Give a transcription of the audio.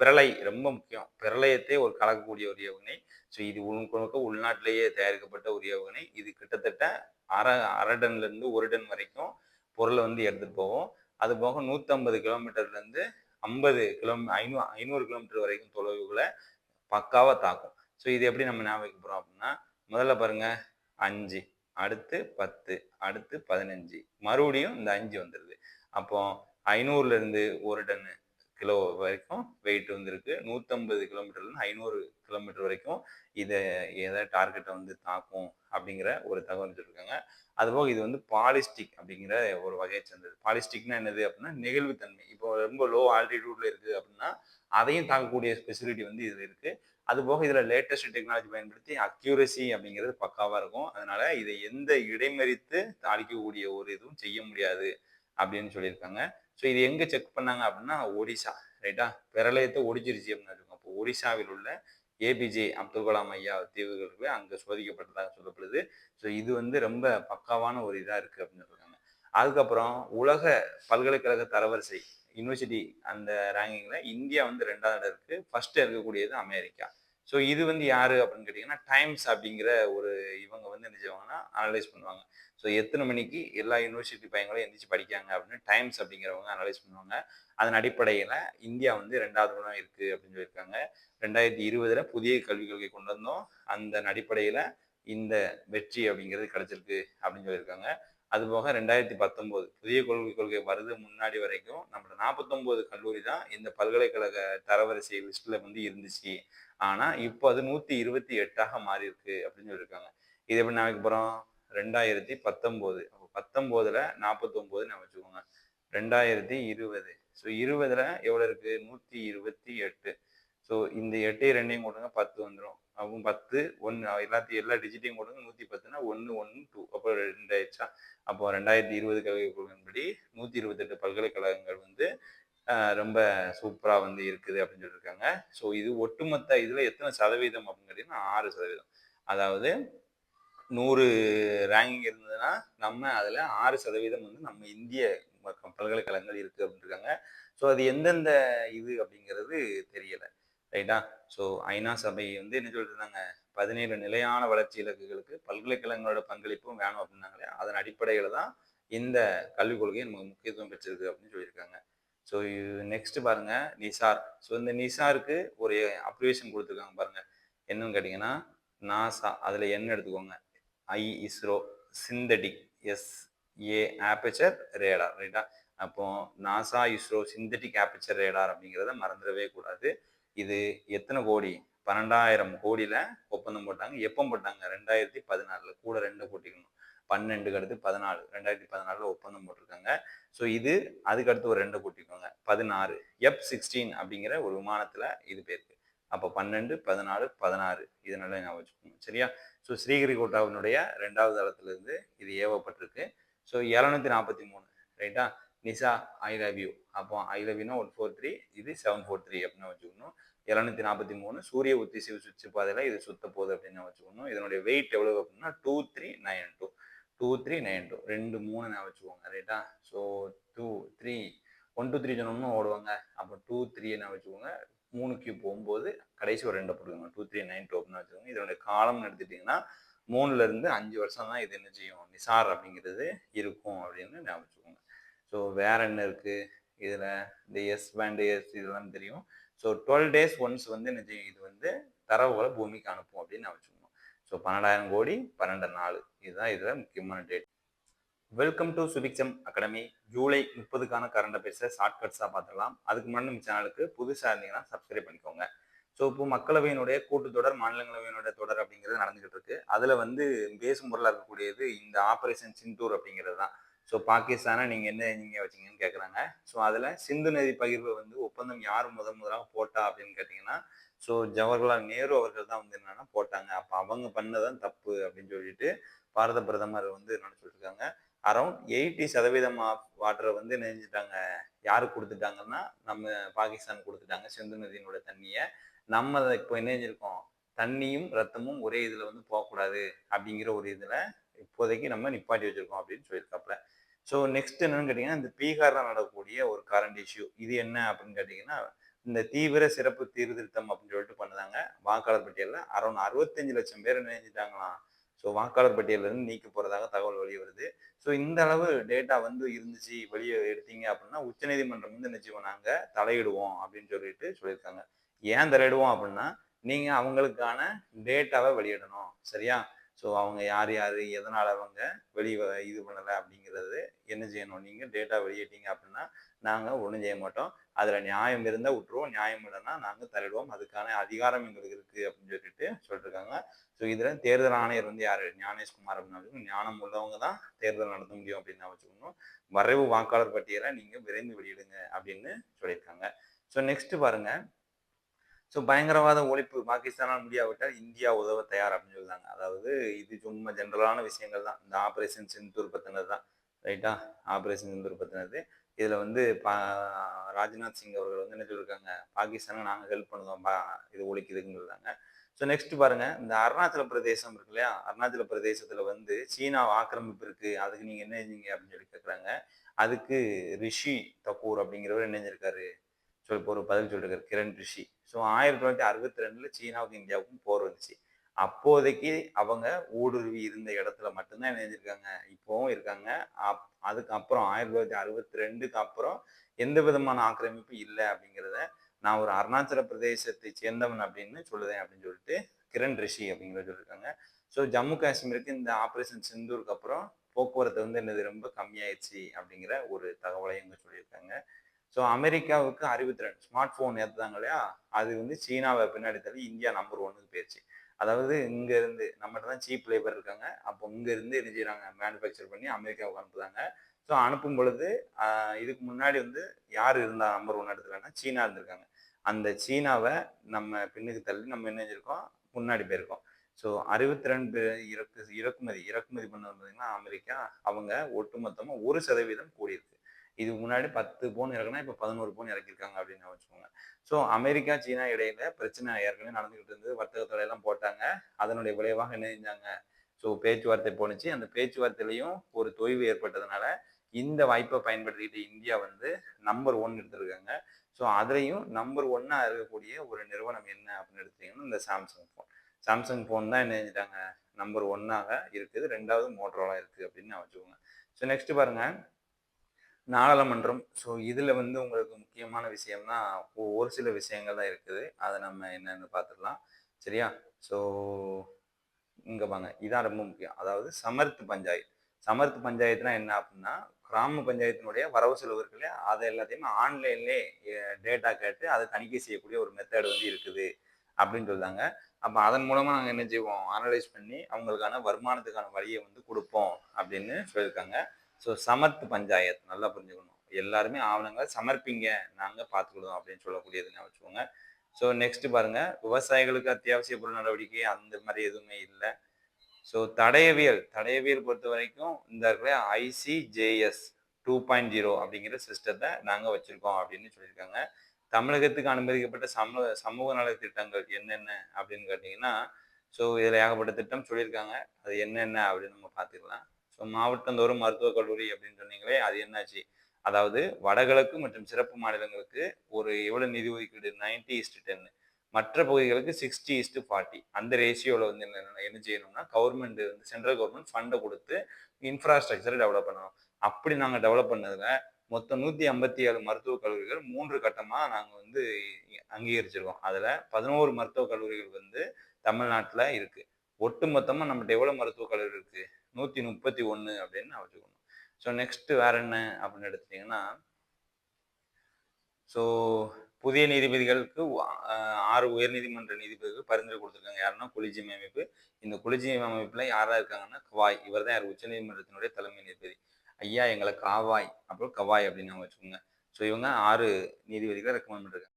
பிரளை ரொம்ப முக்கியம். பிரளயத்தை ஒரு கலக்கக்கூடிய ஒரு ஏவுகணை. ஸோ இது உள்கொழுக்க உள்நாட்டிலேயே தயாரிக்கப்பட்ட ஒரு ஏவுகணை. இது கிட்டத்தட்ட அரை அரை டன்லேருந்து ஒரு டன் வரைக்கும் பொருளை வந்து எடுத்துகிட்டு போவோம் அது போக நூற்றம்பது கிலோமீட்டர்லேருந்து ஐம்பது கிலோ ஐநூ ஐநூறு கிலோமீட்டர் வரைக்கும் தொலைவுகளை பக்காவாக தாக்கும். ஸோ இது எப்படி நம்ம ஞாபகம் போகிறோம் அப்படின்னா முதல்ல பாருங்க அஞ்சு அடுத்து பத்து அடுத்து பதினஞ்சு. மறுபடியும் இந்த அஞ்சு வந்துடுது அப்போ ஐநூறுலேருந்து ஒரு டன்னு கிலோ வரைக்கும் வெயிட் வந்துருக்கு. நூற்றம்பது கிலோமீட்டர்லேருந்து ஐநூறு கிலோமீட்டர் வரைக்கும் இதை எதை டார்கெட்டை வந்து தாக்கும் அப்படிங்கிற ஒரு தகவல் சொல்லியிருக்காங்க அதுபோக இது வந்து பாலிஸ்டிக் அப்படிங்கிற ஒரு வகையை சேர்ந்தது. பாலிஸ்டிக்னா என்னது அப்படின்னா நெகிழ்வுத்தன்மை. இப்போ ரொம்ப லோ ஆல்டிடியூட்ல இருக்குது அப்படின்னா அதையும் தாக்கக்கூடிய ஸ்பெசிலிட்டி வந்து இதில் இருக்குது அது போக இதில் லேட்டஸ்ட் டெக்னாலஜி பயன்படுத்தி அக்யூரசி அப்படிங்கிறது பக்காவாக இருக்கும். அதனால இதை எந்த இடைமறித்து அழிக்கக்கூடிய ஒரு இதுவும் செய்ய முடியாது அப்படின்னு சொல்லியிருக்காங்க. ஸோ இது எங்கே செக் பண்ணாங்க அப்படின்னா ஒடிசா ரைட்டா பிரளயத்தை ஒடிச்சிருச்சு அப்படின்னு இருக்கும் அப்போ ஒடிசாவில் உள்ள ஏபிஜே அப்துல் கலாம் ஐயா தீவுகளுக்கு அங்கே சோதிக்கப்பட்டதாக சொல்லப்படுது. ஸோ இது வந்து ரொம்ப பக்காவான ஒரு இதாக இருக்குது அப்படின்னு சொல்கிறாங்க அதுக்கப்புறம் உலக பல்கலைக்கழக தரவரிசை யூனிவர்சிட்டி அந்த ரேங்கிங்கில் இந்தியா வந்து ரெண்டாவது இடம் இருக்குது ஃபர்ஸ்ட் இருக்கக்கூடியது அமெரிக்கா. ஸோ இது வந்து யாரு அப்படின்னு கேட்டிங்கன்னா டைம்ஸ் அப்படிங்கிற ஒரு இவங்க வந்து என்ன செய்வாங்கன்னா அனலைஸ் பண்ணுவாங்க. ஸோ எத்தனை மணிக்கு எல்லா யூனிவர்சிட்டி பையங்களும் எந்திரிச்சு படிக்காங்க அப்படின்னு டைம்ஸ் அப்படிங்கிறவங்க அனலைஸ் பண்ணுவாங்க. அதன் அடிப்படையில் இந்தியா வந்து ரெண்டாவது இடம் இருக்குது அப்படின்னு சொல்லியிருக்காங்க. ரெண்டாயிரத்தி இருபதில் புதிய கல்விக் கொள்கை கொண்டு வந்தோம். அந்த அடிப்படையில் இந்த வெற்றி அப்படிங்கிறது கிடைச்சிருக்கு அப்படின்னு சொல்லியிருக்காங்க. அதுபோக ரெண்டாயிரத்தி பத்தொம்போது புதிய கொள்கை கொள்கை வருது முன்னாடி வரைக்கும் நம்மளோட நாற்பத்தொம்போது கல்லூரி தான் இந்த பல்கலைக்கழக தரவரிசை லிஸ்ட்டில் வந்து இருந்துச்சு. ஆனால் இப்போ அது நூற்றி இருபத்தி எட்டாக மாறி இருக்கு அப்படின்னு சொல்லியிருக்காங்க. இது எப்படி நாளைக்கு போகிறோம் ரெண்டாயிரத்தி பத்தொம்போது. அப்போ பத்தொம்போதில் நாற்பத்தொம்போதுன்னு வச்சுக்கோங்க. ரெண்டாயிரத்தி இருபது. ஸோ இருபதில் எவ்வளோ இருக்குது நூற்றி இருபத்தி எட்டு. ஸோ இந்த எட்டையும் ரெண்டையும் கொடுங்க பத்து வந்துடும் அப்போ பத்து ஒன்று எல்லாத்தையும் எல்லா டிஜிட்டையும் கொடுங்க நூற்றி பத்துனா ஒன்று ஒன்று டூ அப்போ ரெண்டு ஆயிடுச்சா? அப்போ ரெண்டாயிரத்தி இருபது கல்வி கொள்கையின்படி நூற்றி இருபத்தெட்டு பல்கலைக்கழகங்கள் வந்து ரொம்ப சூப்பராக வந்து இருக்குது அப்படின்னு சொல்லியிருக்காங்க ஸோ இது ஒட்டுமொத்த இதில் எத்தனை சதவீதம் அப்படின்னு கேட்டிங்கன்னா ஆறு சதவீதம். அதாவது நூறு ரேங்கிங் இருந்ததுன்னா நம்ம அதில் ஆறு சதவீதம் வந்து நம்ம இந்திய பல்கலைக்கழகங்கள் இருக்குது அப்படின்னு இருக்காங்க ஸோ அது எந்தெந்த இது அப்படிங்கிறது தெரியலை. ரைட்டா ஸோ ஐநா சபை வந்து என்ன சொல்லியிருந்தாங்க பதினேழு நிலையான வளர்ச்சி இலக்குகளுக்கு பல்கலைக்கழகங்களோட பங்களிப்பும் வேணும் அப்படின்னாங்களே அதன் அடிப்படையில் தான் இந்த கல்விக் கொள்கை நமக்கு முக்கியத்துவம் பெற்றிருக்கு அப்படின்னு சொல்லியிருக்காங்க. ஸோ நெக்ஸ்ட் பாருங்க நிசார். ஸோ இந்த நிசாருக்கு ஒரு அப்ரிவேஷன் கொடுத்துருக்காங்க பாருங்க. என்னன்னு கேட்டிங்கன்னா நாசா அதில் என்ன எடுத்துக்கோங்க. ஐ ISRO synthetic S A aperture radar ரைட்டா அப்போ NASA ISRO synthetic aperture radar அப்படிங்கிறத மறந்துடவே கூடாது. இது எத்தனை கோடி? பன்னெண்டாயிரம் கோடியில் ஒப்பந்தம் போட்டாங்க. எப்போ போட்டாங்க? ரெண்டாயிரத்தி பதினாலில் கூட ரெண்டு போட்டிக்கணும் பன்னெண்டுக்கு அடுத்து பதினாலு ரெண்டாயிரத்தி பதினாலில் ஒப்பந்தம் போட்டிருக்காங்க. ஸோ இது அதுக்கு அடுத்து ஒரு ரெண்டு கூட்டிக்கோங்க பதினாறு எஃப் சிக்ஸ்டீன் அப்படிங்கிற ஒரு விமானத்தில் இது பேருக்கு அப்போ பன்னெண்டு பதினாலு பதினாறு இதனால ஞாபகம் வச்சுக்கோங்க. சரியா? ஸோ ஸ்ரீஹரிகோட்டாவினுடைய ரெண்டாவது தளத்திலிருந்து இது ஏவப்பட்டிருக்கு. ஸோ இரநூத்தி நாற்பத்தி மூணு ரைட்டா நிசா ஐ லவ் யூ அப்போ ஐ லவ் யூனா ஒன் ஃபோர் த்ரீ இது செவன் ஃபோர் த்ரீ அப்படின்னு வச்சுக்கணும். இரநூத்தி நாற்பத்தி மூணு சூரிய ஒத்திசைவு சுவிட்சு பாதையில் இது சுத்த போகுது அப்படின்னு வச்சுக்கணும். இதனுடைய வெயிட் எவ்வளவு அப்படின்னா two three nine two two three nine two ரெண்டு மூணு நான் வச்சுக்கோங்க ரைட்டா so two three one two three சொன்னோம்னா ஓடுவாங்க. அப்போ டூ த்ரீ என்ன வச்சுக்கோங்க. மூணு கியூ போகும்போது கடைசி ஒரு ரெண்டை போட்டுக்கோங்க. டூ த்ரீ நைன் டூ அப்படின்னு வச்சுக்கோங்க. இதனுடைய காலம்னு எடுத்துட்டிங்கன்னா மூணுலேருந்து அஞ்சு வருஷம் தான் இது என்ன செய்யும்? நிசார் அப்படிங்கிறது இருக்கும் அப்படின்னு ஞாபகம் வச்சுக்கோங்க. ஸோ வேற என்ன இருக்குது இதில் இந்த எஸ் பேண்டு எஸ் இதெல்லாம் தெரியும். ஸோ டுவெல் டேஸ் ஒன்ஸ் வந்து என்ன செய்யும்? இது வந்து தரவுகளை பூமிக்கு அனுப்பும் அப்படின்னு நான் வச்சுக்கணும் ஸோ பன்னெண்டாயிரம் கோடி பன்னெண்டு நாள். இதுதான் இதில் முக்கியமான date welcome to Subiksham academy July முப்பதுக்கான கரண்ட் அஃபேர்ஸை ஷார்ட்கட்ஸாக பார்த்துக்கலாம் அதுக்கு முன்னாடி நம்ம சேனலுக்கு புதுசாக இருந்தீங்கன்னா சப்ஸ்கிரைப் பண்ணிக்கோங்க. ஸோ இப்போ மக்களவையினுடைய கூட்டுத்தொடர் மாநிலங்களவையினுடைய தொடர் அப்படிங்கிறது நடந்துகிட்டு இருக்கு. அதில் வந்து பேசும் பொருளாக இருக்கக்கூடியது இந்த ஆப்ரேஷன் சிந்தூர் அப்படிங்கிறது தான். ஸோ பாகிஸ்தானை நீங்கள் என்ன நீங்கள் வச்சிங்கன்னு கேட்குறாங்க ஸோ அதில் சிந்து நதி பகிர்வு வந்து ஒப்பந்தம் யார் முதன் முதலாக போட்டா அப்படின்னு கேட்டிங்கன்னா ஸோ ஜவஹர்லால் நேரு அவர்கள் தான் வந்து என்னென்னா போட்டாங்க. அப்போ அவங்க பண்ணதான் தப்பு அப்படின்னு சொல்லிட்டு பாரத பிரதமர் வந்து என்னன்னு சொல்லியிருக்காங்க அரௌண்ட் எயிட்டி சதவீதம் ஆஃப் வாட்டரை வந்து நினைஞ்சிட்டாங்க யாருக்கு கொடுத்துட்டாங்கன்னா நம்ம பாகிஸ்தான் கொடுத்துட்டாங்க சிந்து நதியினோட தண்ணியை. நம்ம இப்போ என்ன தண்ணியும் ரத்தமும் ஒரே இதில் வந்து போகக்கூடாது அப்படிங்கிற ஒரு இதில் இப்போதைக்கு நம்ம நிப்பாட்டி வச்சிருக்கோம் அப்படின்னு சொல்லியிருக்காப்புல. ஸோ நெக்ஸ்ட் என்னன்னு கேட்டிங்கன்னா இந்த பீகாரில் நடக்கக்கூடிய ஒரு கரண்ட் இஷ்யூ இது என்ன அப்படின்னு கேட்டிங்கன்னா இந்த தீவிர சிறப்பு சீர்திருத்தம் அப்படின்னு சொல்லிட்டு பண்ணுதாங்க. வாக்காளர் பட்டியலில் அரௌண்ட் அறுபத்தஞ்சு லட்சம் பேர் நினைஞ்சிட்டாங்களாம் ஸோ வாக்காளர் பட்டியலிருந்து நீக்க போகிறதாக தகவல் வெளியே வருது. ஸோ இந்த அளவு டேட்டா வந்து இருந்துச்சு வெளியே எடுத்தீங்க அப்படின்னா உச்சநீதிமன்றம் வந்து நிச்சயம் நாங்கள் தலையிடுவோம் அப்படின்னு சொல்லிட்டு சொல்லியிருக்காங்க. ஏன் தலையிடுவோம் அப்படின்னா நீங்கள் அவங்களுக்கான டேட்டாவை வெளியிடணும் சரியா? ஸோ அவங்க யார் யார் எதனால் அவங்க வெளியே இது பண்ணலை அப்படிங்கிறது என்ன செய்யணும்? நீங்கள் டேட்டா வெளியிட்டீங்க அப்படின்னா நாங்கள் ஒன்றும் செய்ய மாட்டோம். அதில் நியாயம் இருந்தால் விட்டுருவோம். நியாயம் இல்லைன்னா நாங்கள் தள்ளிடுவோம். அதுக்கான அதிகாரம் எங்களுக்கு இருக்குது அப்படின்னு சொல்லிட்டு சொல்லியிருக்காங்க ஸோ இதில் தேர்தல் ஆணையர் வந்து யார்? ஞானேஷ்குமார் அப்படின்னு ஞானம் உள்ளவங்க தான் தேர்தல் நடத்த முடியும் அப்படின்னு வச்சுக்கணும். வரைவு வாக்காளர் பட்டியலை நீங்கள் விரைந்து வெளியிடுங்க அப்படின்னு சொல்லியிருக்காங்க. ஸோ நெக்ஸ்ட் பாருங்கள் ஸோ பயங்கரவாத ஒழிப்பு. பாகிஸ்தானால் முடியாவிட்டால் இந்தியா உதவ தயார் அப்படின்னு சொல்லுறாங்க அதாவது இது சும்மா ஜென்ரலான விஷயங்கள் தான். இந்த ஆப்ரேஷன் செந்தூர் பற்றினது தான் ரைட்டா ஆப்ரேஷன் செந்தூர் பத்தினது. இதில் வந்து பா ராஜ்நாத் சிங் அவர்கள் வந்து என்ன சொல்லியிருக்காங்க பாகிஸ்தானை நாங்கள் ஹெல்ப் பண்ணுவோம் பா இது ஒழிக்குதுன்னு ஸோ நெக்ஸ்ட் பாருங்க. இந்த அருணாச்சல பிரதேசம் இருக்கு இல்லையா? அருணாச்சல பிரதேசத்தில் வந்து சீனா ஆக்கிரமிப்பு இருக்கு. அதுக்கு நீங்கள் என்ன செஞ்சீங்க அப்படின்னு சொல்லி கேட்குறாங்க அதுக்கு ரிஷி தப்பூர் அப்படிங்கிறவர் என்ன செஞ்சிருக்காரு? இப்போ ஒரு பதில் சொல்லியிருக்காரு கிரண் ரிஷி. ஸோ ஆயிரத்தி தொள்ளாயிரத்தி அறுபத்தி ரெண்டில் சீனாவுக்கும் இந்தியாவுக்கும் போர் வந்துச்சு. அப்போதைக்கு அவங்க ஊடுருவி இருந்த இடத்துல மட்டும்தான் இணைஞ்சிருக்காங்க. இப்போவும் இருக்காங்க. அப் அதுக்கப்புறம் ஆயிரத்தி தொள்ளாயிரத்தி அறுபத்தி ரெண்டுக்கு அப்புறம் எந்த விதமான ஆக்கிரமிப்பு இல்லை அப்படிங்கிறத நான் ஒரு அருணாச்சல பிரதேசத்தை சேர்ந்தவன் அப்படின்னு சொல்லுதேன் அப்படின்னு சொல்லிட்டு கிரண் ரிஷி அப்படிங்கிறத சொல்லியிருக்காங்க ஸோ ஜம்மு காஷ்மீருக்கு இந்த ஆப்ரேஷன் சிந்தூருக்கு அப்புறம் போக்குவரத்து வந்து என்னது ரொம்ப கம்மியாயிடுச்சு அப்படிங்கிற ஒரு தகவலையும் இங்கே சொல்லியிருக்காங்க. ஸோ அமெரிக்காவுக்கு அறிவுத்திறன் ஸ்மார்ட் ஃபோன் ஏற்றுதாங்க இல்லையா? அது வந்து சீனாவை பின்னாடி தள்ளி இந்தியா நம்பர் ஒன்னுக்கு போயிடுச்சு அதாவது இங்கேருந்து நம்மகிட்ட தான் சீப் லேபர் இருக்காங்க. அப்போ இங்கேருந்து என்ன செய்கிறாங்க மேனுஃபேக்சர் பண்ணி அமெரிக்காவுக்கு அனுப்புதாங்க ஸோ அனுப்பும் பொழுது இதுக்கு முன்னாடி வந்து யார் இருந்தா நம்பர் ஒன் இடத்துலன்னா சீனா இருந்திருக்காங்க. அந்த சீனாவை நம்ம பின்னுக்கு தள்ளி நம்ம என்ன செஞ்சிருக்கோம்? முன்னாடி போயிருக்கோம். ஸோ அறுபத்தி ரெண்டு இறக்கு இறக்குமதி இறக்குமதி பண்ணது பார்த்தீங்கன்னா அமெரிக்கா அவங்க ஒட்டுமொத்தமாக ஒரு சதவீதம் கூடியிருக்கு. இதுக்கு முன்னாடி பத்து போன் இறக்குனா இப்போ பதினோரு போன் இறக்கிருக்காங்க அப்படின்னு வச்சுக்கோங்க. ஸோ அமெரிக்கா சீனா இடையில பிரச்சனை ஏற்கனவே நடந்துகிட்டு இருந்தது. வர்த்தகத்துறை எல்லாம் போட்டாங்க. அதனுடைய விளைவாக என்ன செஞ்சாங்க ஸோ பேச்சுவார்த்தை போணுச்சு. அந்த பேச்சுவார்த்தையிலையும் ஒரு தொய்வு ஏற்பட்டதுனால இந்த வாய்ப்பை பயன்படுத்திக்கிட்டு இந்தியா வந்து நம்பர் ஒன் எடுத்திருக்காங்க. ஸோ அதுலேயும் நம்பர் ஒன்னாக இருக்கக்கூடிய ஒரு நிறுவனம் என்ன அப்படின்னு எடுத்தீங்கன்னா இந்த சாம்சங் ஃபோன் சாம்சங் ஃபோன் தான் என்ன செஞ்சிட்டாங்க நம்பர் ஒன்னாக இருக்குது. ரெண்டாவது மோட்டரோலா இருக்குது அப்படின்னு நான் வச்சுக்கோங்க. ஸோ நெக்ஸ்ட் பாருங்கள் நாடாளுமன்றம். ஸோ இதில் வந்து உங்களுக்கு முக்கியமான விஷயம்னா ஒரு சில விஷயங்கள் தான் இருக்குது. அதை நம்ம என்னென்னு பார்த்துடலாம் சரியா? ஸோ இங்கே வாங்க இதான் ரொம்ப முக்கியம். அதாவது சமர்த் பஞ்சாயத்து. சமர்த் பஞ்சாயத்துனா என்ன அப்படின்னா கிராம பஞ்சாயத்தினுடைய வரவு செலவு இருக்கு இல்லையா? அதை எல்லாத்தையுமே ஆன்லைன்லேயே டேட்டா கேட்டு அதை தணிக்கை செய்யக்கூடிய ஒரு மெத்தட் வந்து இருக்குது அப்படின்னு சொல்லுவாங்க அப்போ அதன் மூலமாக நாங்கள் என்ன செய்வோம்? அனலைஸ் பண்ணி அவங்களுக்கான வருமானத்துக்கான வழியை வந்து கொடுப்போம் அப்படின்னு சொல்லியிருக்காங்க ஸோ சமர்த் பஞ்சாயத் நல்லா புரிஞ்சுக்கணும். எல்லாருமே ஆவணங்களை சமர்ப்பிங்க நாங்கள் பார்த்துக்கிடுவோம் அப்படின்னு சொல்லக்கூடியதுன்னு வச்சுக்கோங்க. ஸோ நெக்ஸ்ட் பாருங்க. விவசாயிகளுக்கு அத்தியாவசிய பொருள் நடவடிக்கை அந்த மாதிரி எதுவுமே இல்லை. ஸோ தடயவியல் தடயவியல் பொறுத்த வரைக்கும் இந்த இருக்கிற ஐசிஜேஎஸ் டூ பாயிண்ட் ஜீரோ அப்படிங்கிற சிஸ்டத்தை நாங்கள் வச்சுருக்கோம் அப்படின்னு சொல்லியிருக்காங்க. தமிழகத்துக்கு அனுமதிக்கப்பட்ட சமூக சமூக நல திட்டங்கள் என்னென்ன அப்படின்னு கேட்டிங்கன்னா ஸோ இதில் ஏகப்பட்ட திட்டம் சொல்லியிருக்காங்க. அது என்னென்ன அப்படின்னு நம்ம பார்த்துக்கலாம். ஸோ மாவட்டந்தோறும் மருத்துவக் கல்லூரி அப்படின்னு சொன்னீங்களே அது என்னாச்சு? அதாவது வடகிழக்கு மற்றும் சிறப்பு மாநிலங்களுக்கு ஒரு எவ்வளோ நிதி ஒதுக்கீடு? நைன்டி இஸ்டு டென்னு மற்ற பகுதிகளுக்கு சிக்ஸ்டி இஸ்டு ஃபார்ட்டி அந்த ரேஷியோவில் வந்து என்ன என்ன செய்யணும்னா கவர்மெண்ட் வந்து சென்ட்ரல் கவர்மெண்ட் ஃபண்டை கொடுத்து இன்ஃப்ராஸ்ட்ரக்சரை டெவலப் பண்ணணும். அப்படி நாங்கள் டெவலப் பண்ணதில் மொத்தம் நூற்றி ஐம்பத்தி ஏழு மருத்துவக் கல்லூரிகள் மூன்று கட்டமாக நாங்கள் வந்து அங்கீகரிச்சிருக்கோம். அதில் பதினோரு மருத்துவக் கல்லூரிகள் வந்து தமிழ்நாட்டில் இருக்குது ஒட்டு மொத்தமாக நம்மகிட்ட எவ்வளோ மருத்துவக் கல்லூரி இருக்குது நூற்றி முப்பத்தி ஒன்று அப்படின்னு வச்சுக்கணும். ஸோ நெக்ஸ்ட் வேற என்ன அப்படின்னு எடுத்துட்டிங்கன்னா ஸோ புதிய நீதிபதிகளுக்கு ஆறு உயர்நீதிமன்ற நீதிபதிகள் பரிந்துரை கொடுத்துருக்காங்க. யாருன்னா குளிஜியம் அமைப்பு. இந்த குளிஜியம் அமைப்பில் யாராக இருக்காங்கன்னா கவாய். இவர் தான் யார் உச்சநீதிமன்றத்தினுடைய தலைமை நீதிபதி. ஐயா எங்களை காவாய். அப்புறம் கவாய் அப்படின்னு வச்சுக்கோங்க. ஸோ இவங்க ஆறு நீதிபதிகளை ரெக்கமெண்ட் பண்ணிருக்காங்க.